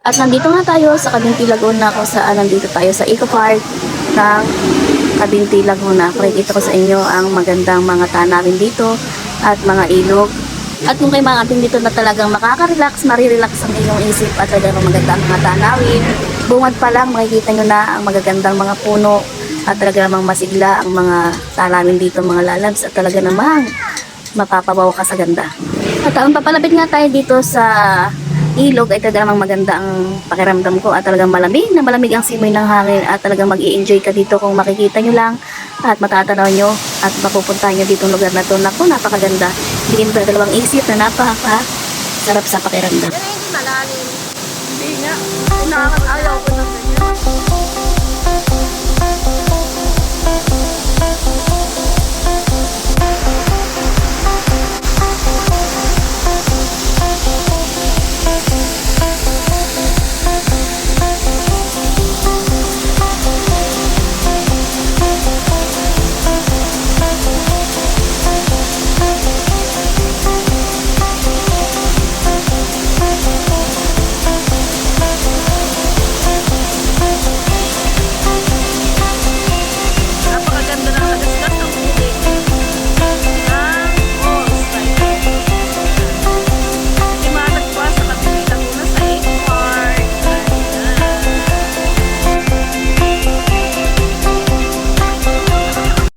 At nandito nga tayo sa Kabinti Laguna kung saan nandito tayo sa Eco Park ng Kabinti Laguna. Pakikita ko sa inyo ang magandang mga tanawin dito at mga ilog. At kung kayo mga ating dito na talagang makaka-relax, marirelax ang inyong isip at talagang maganda ang mga tanawin. Bungad pa lang, makikita nyo na ang magagandang mga puno at talaga namang masigla ang mga tanawin dito, mga lalabs at talaga namang mapapabaw ka sa ganda. At ang papalapit nga tayo dito sa ilog ay talaga namang maganda ang pakiramdam ko at talagang malamig na malamig ang simoy ng hangin at talagang mag enjoy ka dito kung makikita nyo lang at matatanaw nyo at mapupuntahan nyo dito lugar na to. Naku, napakaganda. Bigyan mo talaga dalawang isip na napaka sarap sa pakiramdam. Pero hindi malalim. Hindi nga. Nakakatayaw ko